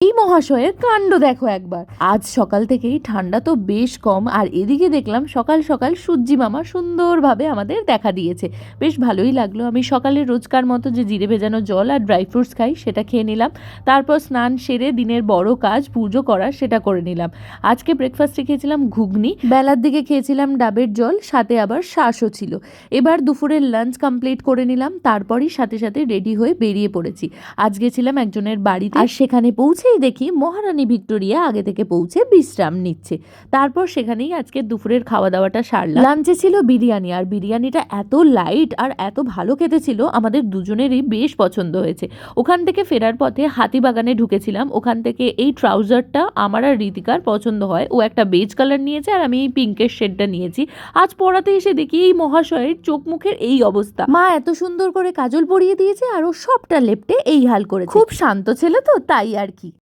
এই মহাশয়ের কাণ্ড দেখো একবার। আজ সকাল থেকেই ঠান্ডা তো বেশ কম, আর এদিকে দেখলাম সকাল সকাল সূর্যি মামা সুন্দরভাবে আমাদের দেখা দিয়েছে। বেশ ভালোই লাগল, আমি সকালে রোজকার মতো যে জিরে ভেজানো জল আর ড্রাই ফ্রুটস খাই সেটা খেয়ে নিলাম। তারপর স্নান সেরে দিনের বড় কাজ পুজো করার সেটা করে নিলাম। আজকে ব্রেকফাস্টে খেয়েছিলাম ঘুগনি, বেলার দিকে খেয়েছিলাম ডাবের জল, সাথে আবার শ্বাসও ছিল। এবার দুপুরের লাঞ্চ কমপ্লিট করে নিলাম, তারপরই সাথে সাথে রেডি হয়ে বেরিয়ে পড়েছি। আজ গেছিলাম একজনের বাড়িতে। আর সেখানে পৌঁছেই দেখি মহারানী ভিক্টোরিয়া আগে থেকে পৌঁছে বিশ্রাম নিচ্ছে। তারপর সেখানেই আজকে দুপুরের খাওয়া দাওয়াটা সারলাম। লাঞ্চে ছিল বিরিয়ানি আর বিরিয়ানিটা এত লাইট আর এত ভালো খেতে ছিল আমাদের দুজনেরই বেশ পছন্দ হয়েছে। ওখান থেকে ফেরার পথে হাতিবাগানে ঢুকেছিলাম। ওখান থেকে এই ট্রাউজারটা আমার আর রীতিকার পছন্দ হয়। ও একটা বেজ কালার নিয়েছে আর আমি এই পিঙ্কের শেডটা নিয়েছি। আজ পড়াতে এসে দেখি এই মহাশয়ের চোখ মুখের এই অবস্থা। মা এত সুন্দর করে কাজল পরিয়ে দিয়েছে আর ও সবটা লেপটে এই হাল করেছে। খুব শান্ত ছেলে তো তাই আর কি।